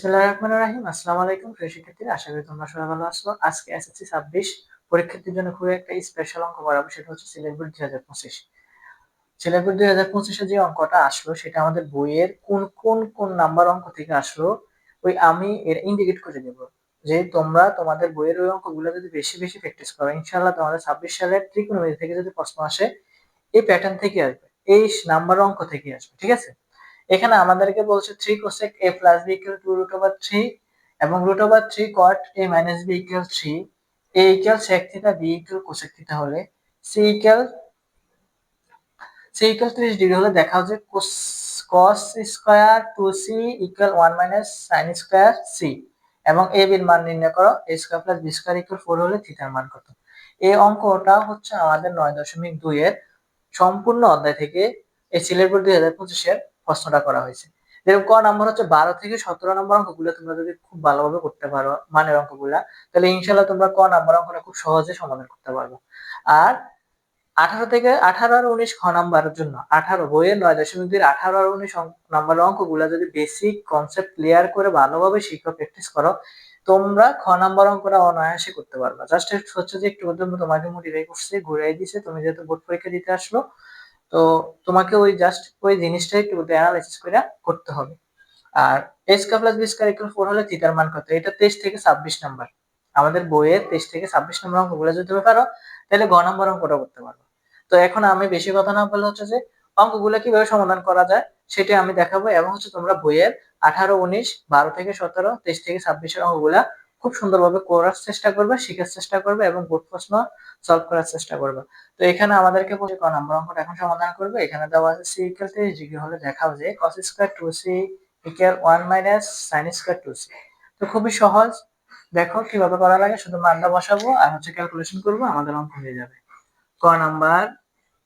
বিসমিল্লাহির রহমানির আসসালামু আলাইকুম, প্রিয় শিক্ষার্থীরা, আশা করি তোমরা সবাই ভালো আছো। আজকে এসএসসি 26 পরীক্ষার্থীর জন্য খুবই একটা স্পেশাল অঙ্ক করাবো সেটা হচ্ছে সিলেট বোর্ড 2025 সিলেট বোর্ড 2025 এ যে অঙ্কটা আসলো, সেটা আমাদের বইয়ের কোন কোন কোন নাম্বার অঙ্ক থেকে আসলো, ওই আমি এর ইন্ডিকেট করে দেব। যে তোমরা তোমাদের বইয়ের ওই অঙ্কগুলো যদি বেশি বেশি প্র্যাকটিস করো, ইনশাআল্লাহ তোমাদের 26 সালের ত্রিকোণমিতি থেকে যদি প্রশ্ন আসে, এই প্যাটার্ন থেকে আসবে, এই নাম্বার অঙ্ক থেকে আসবে, ঠিক আছে? এখানে আমাদেরকে বলছে three cosec A plus B equal to root over three এবং root over three cot A minus B equal three A equal sec theta B equal cosec theta হলে সি ইকুয়াল সি ইকুয়াল ত্রিশ degree হলে দেখা হচ্ছে cos square two C equal one minus sine square C এবং A বির মান নির্ণয় করো A square plus B square equal four হলে থিটার মান কত? এই অঙ্কটা হচ্ছে আমাদের নয় দশমিক দুই এর সম্পূর্ণ অধ্যায় থেকে এই সিলেট দুই হাজার পঁচিশের প্রশ্নটা করা হয়েছে। যেরকম ক নাম্বার হচ্ছে বারো থেকে সতেরো নম্বর অঙ্কগুলো তোমরা যদি খুব ভালোভাবে করতে পারো মানের অঙ্কগুলা, তাহলে ইনশাল্লাহ তোমরা ক নাম্বার অঙ্কটা খুব সহজে সমাধান করতে পারবে। আর আঠারো থেকে আঠারো আর উনিশ খ নাম্বারের জন্য, আঠারো বইয়ের নয় দশমিক দুই আঠারো আর উনিশ নাম্বারের অঙ্কগুলো যদি বেসিক কনসেপ্ট ক্লিয়ার করে ভালোভাবে শিক্ষা প্র্যাকটিস করো, তোমরা খ নাম্বার অঙ্কটা অনায়াসে করতে পারবে। জাস্ট হচ্ছে যে একটু তোমাকে মোটিভেট করছে, ঘুরাই দিছে, তুমি যেহেতু বোর্ড পরীক্ষা দিতে আসলো তো তোমাকে ওই জাস্ট ওই জিনিসটা একটু অ্যানালাইসিস করে করতে হবে। আর S plus B square equal four হলে থিটার মান কত? এটা তেইশ থেকে ছাব্বিশ নাম্বার আমাদের বইয়ের তেইশ থেকে ছাব্বিশ নম্বর অঙ্কগুলো যদি তুমি পারো, তাহলে গ নম্বর অঙ্কটা করতে পারব। তো এখন আমি বেশি কথা না বললে হচ্ছে যে, অঙ্কগুলো কীভাবে সমাধান করা যায় সেটা আমি দেখাবো। এবং হচ্ছে তোমরা বইয়ের আঠারো, উনিশ, বারো থেকে সতেরো, তেইশ থেকে ছাব্বিশের অঙ্কগুলা খুব সুন্দরভাবে করার চেষ্টা করবে, শেখার চেষ্টা করবে এবং বোর্ড প্রশ্ন সলভ করার চেষ্টা করবে। তো এখানে আমাদেরকে ক নাম্বার অঙ্কটা এখন সমাধান করবে। এখানে দেওয়া আছে সি ইকুয়াল ডিগ্রি হলে দেখাও যে cos square two C equal one minus sine square two C তো খুবই সহজ। দেখো কীভাবে করা লাগে, শুধু মানটা বসাবো আর হচ্ছে ক্যালকুলেশন করব, আমাদের অঙ্ক হয়ে যাবে। ক নাম্বার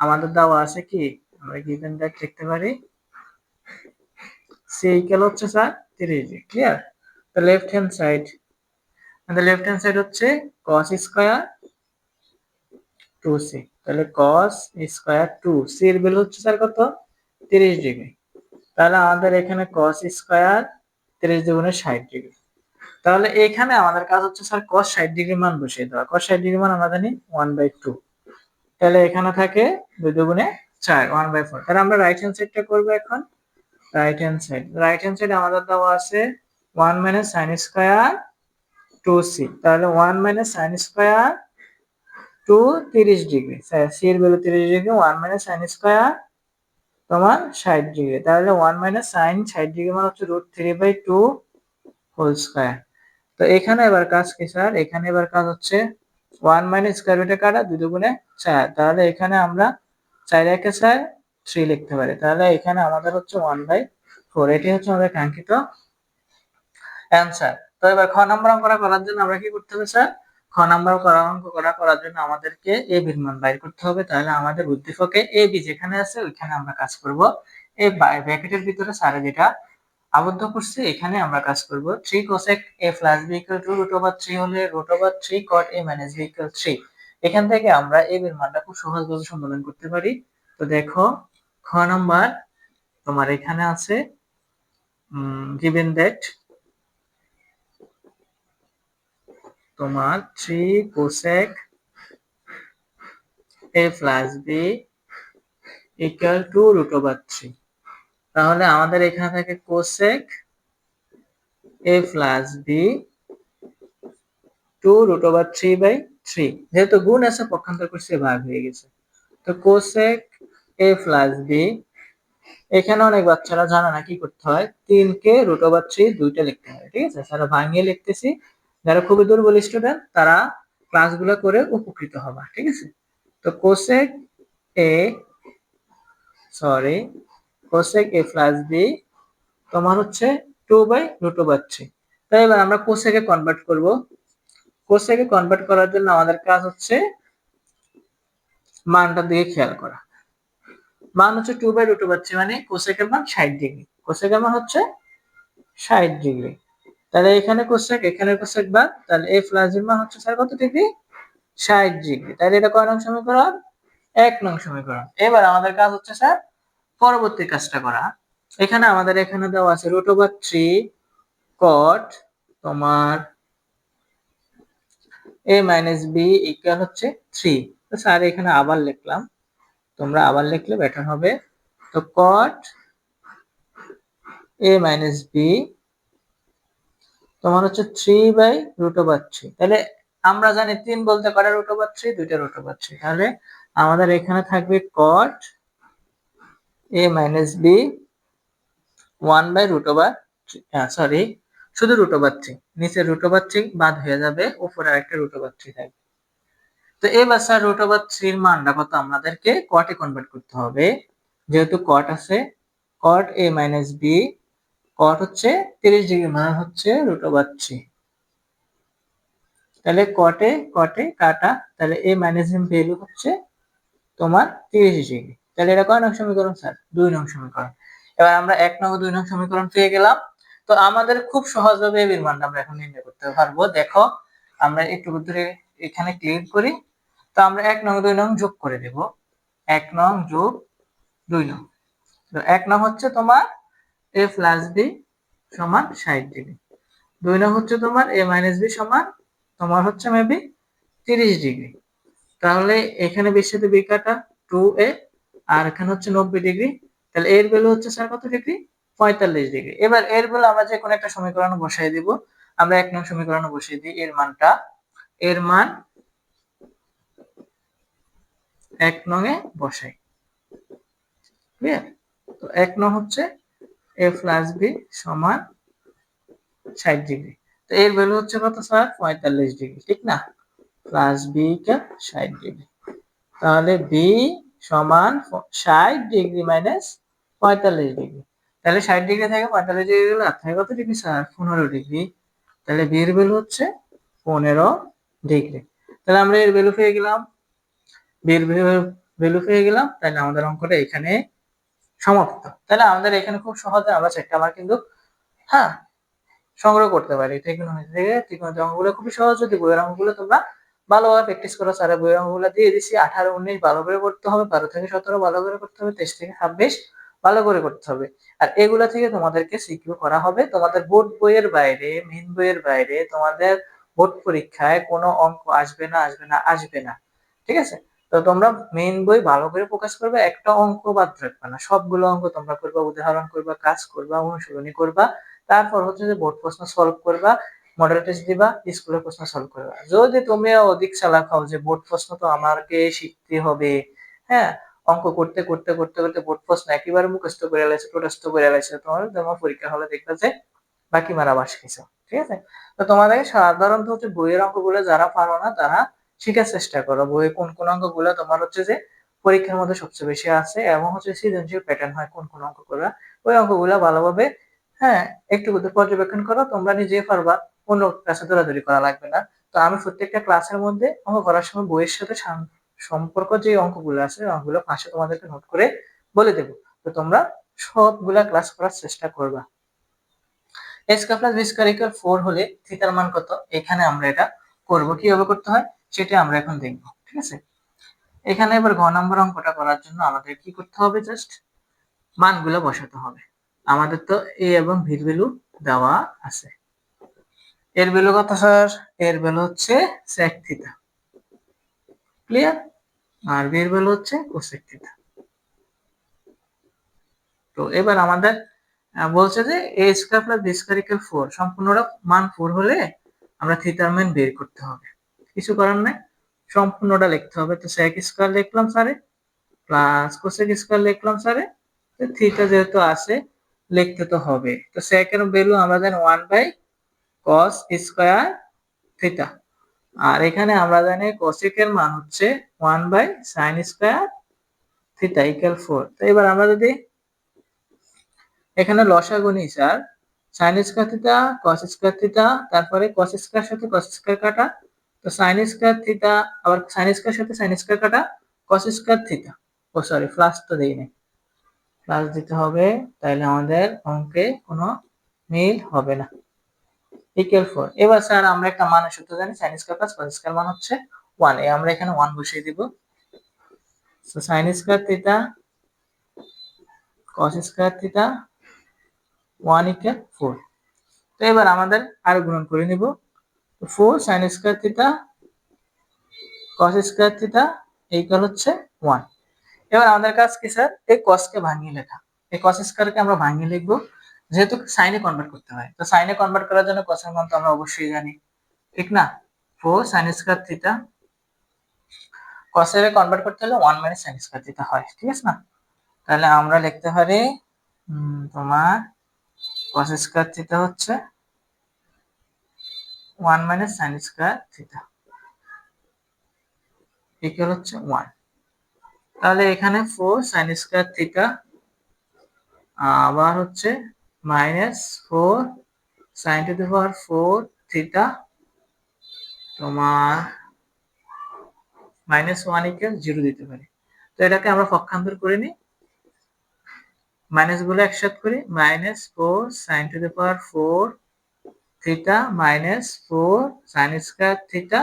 আমাদের দেওয়া আছে কি? আমরা গিভেন দ্যাট লিখতে পারি? সি ইকুয়াল হচ্ছে স্যার তিরিশ ডিগ্রি ক্লিয়ার তো লেফট হ্যান্ড সাইড আমাদের লেফট হ্যান্ড সাইড হচ্ছে cos স্কয়ার 2c তাহলে cos স্কয়ার 2 c এর ভ্যালু হচ্ছে স্যার কত? 30 ডিগ্রি। তাহলে আমাদের এখানে cos স্কয়ার 30 দ্বিগুণে 60 ডিগ্রি। তাহলে এখানে আমাদের কাজ হচ্ছে স্যার cos 60 ডিগ্রি মান বসিয়ে দেওয়া। cos 60 ডিগ্রি মান আমরা জানি 1/2 তাহলে এখানে থাকে 2 দুগুণে 4 1/4 তাহলে আমরা রাইট হ্যান্ড সাইডটা করব এখন। Right hand side right hand side আমাদের দেওয়া আছে 1 sin স্কয়ার টু সি তাহলে one minus sine square two তিরিশ ডিগ্রি সি এর ভ্যালু তিরিশ degree one minus sine square তোমার ষাট ডিগ্রি তাহলে ওয়ান মাইনাস সাইন ষাট ডিগ্রি মানে হচ্ছে root three by two whole square তো এখানে এবার কাজ কি স্যার এখানে এবার কাজ হচ্ছে ওয়ান মাইনাস স্কোয়ার রুটে কাটা, দুই দুগুণে চার, তাহলে এখানে আমরা চার একে চার থ্রি লিখতে পারি, তাহলে এখানে আমাদের হচ্ছে ওয়ান বাই ফোর এটি হচ্ছে আমাদের কাঙ্ক্ষিত অ্যান্সার তো এবার খ নাম্বার অঙ্কটা করার জন্য আমরা কি করতে হবে, স্যার? খ নম্বর করা অঙ্ক করা, করার জন্য আমাদেরকে এ বির মান বাইর করতে হবে। তাহলে আমাদের উদ্দীপকে এ বি যেখানে আছে, ওইখানে আমরা কাজ করব। এই ব্র্যাকেটের ভিতরে স্যারে যেটা আবদ্ধ করছে, এখানে আমরা কাজ করব। Three cosec A plus B equal to root over three হলে root over three cot A minus B equal three এখান থেকে আমরা এ বির মানটা খুব সহজভাবে সমাধান করতে পারি। তো দেখো, খ নাম্বার তোমার এখানে আছে গিভেন দ্যাট তোমার three cosec A plus B equal to root over three তাহলে আমাদের এখানে থাকে cosec A plus B two root over three by three যেহেতু গুণ আছে, পক্ষান্তর করছে ভাগ হয়ে গেছে। তো কোসেক এ প্লাস বি এখানে অনেক বাচ্চারা জানে না কি করতে হয়। তিনকে রুট ওভার থ্রি দুইটা লিখতে হয়, ঠিক আছে? সারা ভাঙিয়ে লিখতেছি যারা খুবই দুর্বল স্টুডেন্ট তারা ক্লাসগুলো করে উপকৃত হবা, ঠিক আছে? তো cosec A sorry cosec A plus B তোমার হচ্ছে টু বাই রুট ওভার তাই এবার আমরা কোসেকে কনভার্ট করব। কোসেকে কনভার্ট করার জন্য আমাদের কাজ হচ্ছে মানটার দিকে খেয়াল করা। মান হচ্ছে টু বাই রুট ওভার মানে কোসেকের মান ষাট ডিগ্রি কোসেকের মান হচ্ছে ষাট ডিগ্রি তাহলে এখানে কোসেক এখানে কোসেক বাদ, তাহলে এ প্লাস এর মান হচ্ছে স্যার কত ডিগ্রি? ষাট ডিগ্রি। তাহলে এটা কয় নং সমীকরণ? এক নং সমীকরণ। এবার আমাদের কাজ হচ্ছে স্যার পরবর্তী কাজটা করা। এখানে আমাদের এখানে দেওয়া আছে রুট ওভার থ্রি কট তোমার এ মাইনাস বি ইকুয়াল হচ্ছে থ্রি তো স্যার এখানে আবার লিখলাম। তোমরা আবার লিখলে বেটার হবে। তো কট এ মাইনাস বি তোমার হচ্ছে three by root over three তাহলে আমরা জানি তিন বলতে কটা রুট ওভার থ্রি দুইটা রুট ওভার থ্রি তাহলে আমাদের এখানে থাকবে cot A minus B one by root over sorry শুধু রুট ওভার থ্রি নিচে রুট ওভার থ্রি বাদ হয়ে যাবে, উপরে আরেকটা রুট ওভার থ্রি থাকবে। তো এবার স্যার রুট ওভার থ্রির মানটা কত? আমাদেরকে কটে কনভার্ট করতে হবে। যেহেতু কট আছে কট এ মাইনাস বি কট হচ্ছে তিরিশ ডিগ্রি, মান হচ্ছে রুট ওভার থ্রি তাহলে কটে কটে কাটা, তাহলে এ মাইনাস ভ্যালু হচ্ছে তোমার তিরিশ ডিগ্রি। তাহলে এটা কয় নং সমীকরণ স্যার দুই নং সমীকরণ। এবার আমরা এক নং দুই নং সমীকরণ পেয়ে গেলাম। তো আমাদের খুব সহজভাবে এর মানটা আমরা এখন নির্ণয় করতে পারব। দেখো, আমরা একটু ধরে এখানে ক্লিক করি। তো আমরা এক নং দুই নং যোগ করে দেব। এক নং যোগ দুই নং। তো এক নং হচ্ছে তোমার এ প্লাস বি সমান ষাট ডিগ্রি দুই নং হচ্ছে তোমার এ মাইনাস বি সমান তোমার হচ্ছে মেবি তিরিশ ডিগ্রি তাহলে এখানে বিশ সাথে বি টু এ আর এখানে হচ্ছে নব্বই ডিগ্রি তাহলে এর ভ্যালু হচ্ছে স্যার কত ডিগ্রি পঁয়তাল্লিশ ডিগ্রি এবার এর ভ্যালু আমরা যে কোনো একটা সমীকরণ বসাই দিব। আমরা এক নং সমীকরণ বসিয়ে দিই। এর মানটা, এর মান এক নং এ বসাই। ক্লিয়ার তো এক নং হচ্ছে এ প্লাস বি সমান ষাট ডিগ্রি তো এর ভ্যালু হচ্ছে কত স্যার পঁয়তাল্লিশ ডিগ্রি ঠিক না? প্লাস বি কে ষাট ডিগ্রি তাহলে বি সমান ষাট ডিগ্রি মাইনাস পঁয়তাল্লিশ ডিগ্রি তাহলে ষাট ডিগ্রি থেকে পঁয়তাল্লিশ ডিগ্রি গেলে আর থাকে কত ডিগ্রি স্যার পনেরো ডিগ্রি তাহলে বি এর ভ্যালু হচ্ছে পনেরো ডিগ্রি তাহলে আমরা এর ভ্যালু পেয়ে গেলাম। বি এর ভ্যালু পেয়ে গেলাম। তাহলে আমাদের অঙ্কটা এখানে সমাপ্ত তাহলে আমাদের এখানে খুব সহজে আমরা চারটা আমার কিন্তু হ্যাঁ সংগ্রহ করতে পারি। ত্রিকোণমিতি থেকে ত্রিকোণমিতি অঙ্কগুলো খুবই সহজ। যদি বইয়ের অঙ্কগুলো তোমরা ভালোভাবে প্র্যাকটিস করো স্যার বইয়ের অঙ্কগুলো দিয়ে দিচ্ছি আঠারো, উনিশ ভালো করে করতে হবে, বারো থেকে সতেরো ভালো করে করতে হবে, তেইশ থেকে ছাব্বিশ ভালো করে করতে হবে। আর এগুলা থেকে তোমাদেরকে সিকিউ করা হবে। তোমাদের বোর্ড বইয়ের বাইরে মেন বইয়ের বাইরে তোমাদের বোর্ড পরীক্ষায় কোনো অঙ্ক আসবে না আসবে না আসবে না। ঠিক আছে? তো তোমরা মেইন বই ভালো করে প্রকাশ করবে, একটা অঙ্ক বাদ রাখবে না। সবগুলো অঙ্ক তোমরা করবা, উদাহরণ করবা, কাজ করবা, অনুশীলনী করবা, তারপর হচ্ছে যে বোর্ড প্রশ্ন সলভ করবা মডেল টেস্ট দিবা স্কুলের প্রশ্ন সলভ করবা। যদি তুমি অধিক চালাক হও যে বোর্ড প্রশ্ন তো আমাকে শিখতে হবে হ্যাঁ? অঙ্ক করতে করতে করতে করতে বোর্ড প্রশ্ন একেবারে মুখস্থ করে এলাইছে টোটস্থ করে এলাইছে তোমার তোমার পরীক্ষা হলে দেখবে যে বাকি মারা বাস ঠিক আছে? তো তোমাদের সাধারণত হচ্ছে বইয়ের অঙ্কগুলো যারা পারো না, তারা শিখার চেষ্টা করো। বইয়ে কোন কোন অঙ্কগুলো তোমার হচ্ছে যে পরীক্ষার মধ্যে সবচেয়ে বেশি আছে এবং হচ্ছে সৃজনশীল প্যাটার্ন হয় কোন কোন অঙ্কগুলো। ওই অঙ্কগুলো ভালোভাবে হ্যাঁ একটু পর্যবেক্ষণ করো। তোমরা নিজে পারবা, অন্য ক্লাসে দৌড়াদৌড়ি করা লাগবে না। তো আমি প্রত্যেকটা ক্লাসের মধ্যে অঙ্ক করার সময় বইয়ের সাথে সম্পর্ক যে অঙ্কগুলো আছে অঙ্কগুলো পাশে তোমাদেরকে নোট করে বলে দেবো। তো তোমরা সবগুলা ক্লাস করার চেষ্টা করবা। এস কা plus B square equal four হলে থিটার মান কত? এখানে আমরা এটা করব। কীভাবে করতে হয়? সেটা আমরা এখন দেখব, ঠিক আছে? এখানে এবার ঘ নম্বর অঙ্কটা করার জন্য আমাদের কি করতে হবে জাস্ট মানগুলো বসাতে হবে। আমাদের তো এ এবং ভির ভ্যালু দেওয়া আছে। এর ভ্যালু কত স্যার এর ভ্যালু হচ্ছে sec থিটা ক্লিয়ার আর বি এর ভ্যালু হচ্ছে cosec থিটা তো এবার আমাদের বলছে যে A square plus B square equal four সম্পূর্ণটা মান ফোর হলে আমরা থিটার মান বের করতে হবে। কিছু করার নাই। সম্পূর্ণটা লিখতে হবে। তো sec স্কয়ার লিখলাম স্যারে প্লাস cosec স্কয়ার লিখলাম স্যারে তো থিটা যেহেতু আছে, লিখতে তো হবে। তো sec এর ভ্যালু আমরা জানি one by cos square theta আর এখানে আমরা জানি cosec এর মান হচ্ছে one by sine square theta equal four তো এবার আমরা যদি এখানে লসাগু নিই sir sine square theta cos square theta তারপরে কস স্কয়ার সাথে কস স্কয়ার কাটা। তো সাইন স্কয়ার থিটা আবার সাইন স্কয়ার সাথে সাইন স্কয়ার কাটা কস স্কয়ার থিটা ও সরি প্লাস তো দেই নাই। প্লাস দিতে হবে তাহলে আমাদের অঙ্কে কোনো মিল হবে না। ইকুয়াল ফোর এবার স্যার আমরা একটা মানের সূত্র জানি sine square plus cos square মান হচ্ছে ওয়ান এ আমরা এখানে ওয়ান বসিয়ে দিব। Sine square theta cos square theta one equal four তো এবার আমাদের আর গুণন করে নিব। Four sine square theta cos square theta হচ্ছে ওয়ান এবার আমাদের কাজ কি স্যার এই কসকে ভাঙিয়ে লেখা। এই কস স্কোয়ারকে আমরা ভাঙিয়ে লিখব, যেহেতু সাইনে কনভার্ট করতে হয়। তো সাইনে কনভার্ট করার জন্য কসের মান তো আমরা অবশ্যই জানি। ঠিক না? ফোর সাইন স্কোয়ার থিটা কসের কনভার্ট করতে হলে ওয়ান মাইনাস সাইন স্কোয়ার হয়। ঠিক আছে না? তাহলে আমরা লিখতে পারি তোমার কস স্কোয়ার থিটা হচ্ছে one minus sine square theta equal হচ্ছে ওয়ান তাহলে এখানে ফোর সাইন স্কোয়ার থিটা আবার হচ্ছে minus four sine to the power four theta তোমার মাইনাস ওয়ান ইকুয়াল জিরো দিতে পারি। তো এটাকে আমরা পক্ষান্তর করে নিই। মাইনাসগুলো একসাথ করি minus four sine to the power four theta minus four sine square theta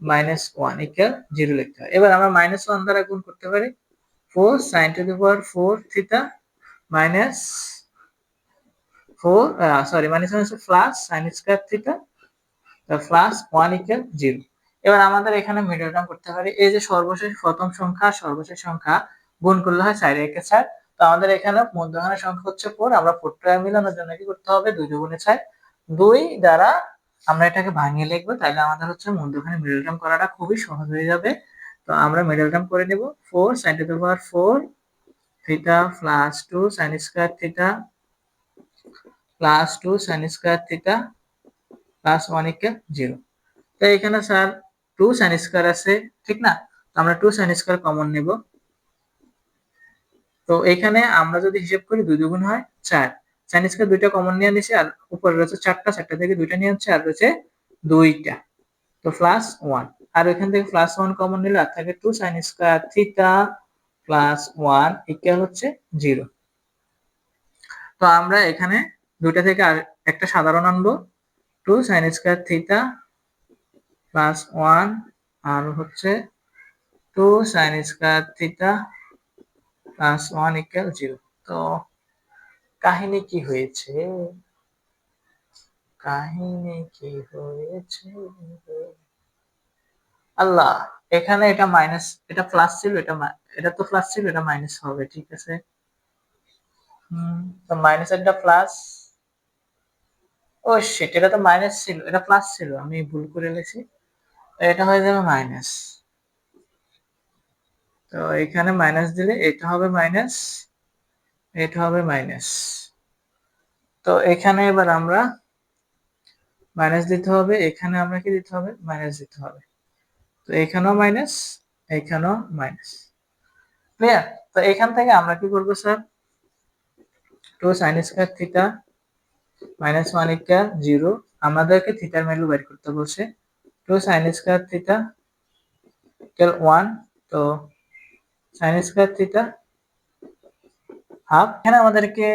minus one equal zero লিখতে হয় এবার আমরা মাইনাস ওয়ান দ্বারা গুণ করতে পারি। Four sine to the power four theta minus four sorry minus one plus sine square theta plus one equal zero এবার আমাদের এখানে মিডল টার্ম করতে পারি। এই যে সর্বশেষ প্রথম সংখ্যা, সর্বশেষ সংখ্যা গুণ করলে হয় সাইড একে চার তো আমাদের এখানে মধ্যখানের সংখ্যা হচ্ছে ফোর আমরা ফোরটা মিলানোর জন্য কি করতে হবে? দুই দুগুণে চার। দুই দ্বারা আমরা এটাকে ভাঙিয়ে লিখব, তাহলে আমাদের হচ্ছে মধ্যখানে মিডল টার্ম করাটা খুবই সহজ হয়ে যাবে। তো আমরা মিডল টার্ম করে নেব। Four sine two power four theta plus two sine square theta plus two sine square theta plus one ইকে জিরো তো এখানে স্যার টু সাইন স্কোয়ার আছে, ঠিক না? তো আমরা টু সাইন স্কোয়ার কমন নেব। তো এখানে আমরা যদি হিসেব করি দুই দুগুণ হয় চার। সাইন দুইটা কমন নিয়ে নিছে আর উপরে রয়েছে চারটা চারটা থেকে দুইটা নিয়ে হচ্ছে আর রয়েছে দুইটা। তো প্লাস ওয়ান আর এখান থেকে প্লাস ওয়ান কমন নিলে আর থাকে two sine square theta plus one equal হচ্ছে জিরো তো আমরা এখানে দুইটা থেকে আর একটা সাধারণ আনব। Two sine square theta plus one আর হচ্ছে two sine square theta plus one equal zero তো কাহিনী কি হয়েছে? কাহিনী কি হয়েছে? আল্লাহ, এখানে এটা মাইনাস এটা প্লাস ছিল, এটা এটা তো প্লাস ছিল, এটা মাইনাস হবে, ঠিক আছে? হুম, তো মাইনাস একটা প্লাস ও শিট এটা তো মাইনাস ছিল, এটা প্লাস ছিল, আমি ভুল করে লিখছি। এটা হয়ে যাবে মাইনাস তো এখানে মাইনাস দিলে এটা হবে মাইনাস এটা হবে মাইনাস তো এখানে এবার আমরা মাইনাস দিতে হবে, এখানে আমরা কি দিতে হবে? মাইনাস দিতে হবে। তো এখানেও মাইনাস এখানেও মাইনাস ক্লিয়ার তো এখান থেকে আমরা কি করব sir two sine square theta minus one equal zero আমাদেরকে থিটার ভ্যালু বের করতে বলছে। Two sine square theta equal one তো সাইন স্কোয়ার থিটা হাফ। এখানে আমাদেরকে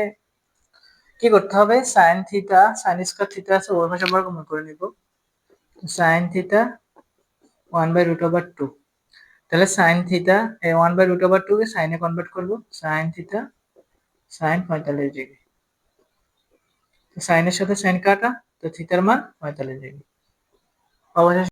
কি করতে হবে? Sine theta sine square theta আছে ওই পাশে বর্গমূল করে নিব। Sine theta one by root over two তাহলে সাইন থিটা এই one by root over two কে সাইনে কনভার্ট করব। সাইন থিটা সাইন পঁয়তাল্লিশ ডিগ্রি সাইনের সাথে সাইন কাটা, তো থিটার মান পঁয়তাল্লিশ ডিগ্রি অবশেষে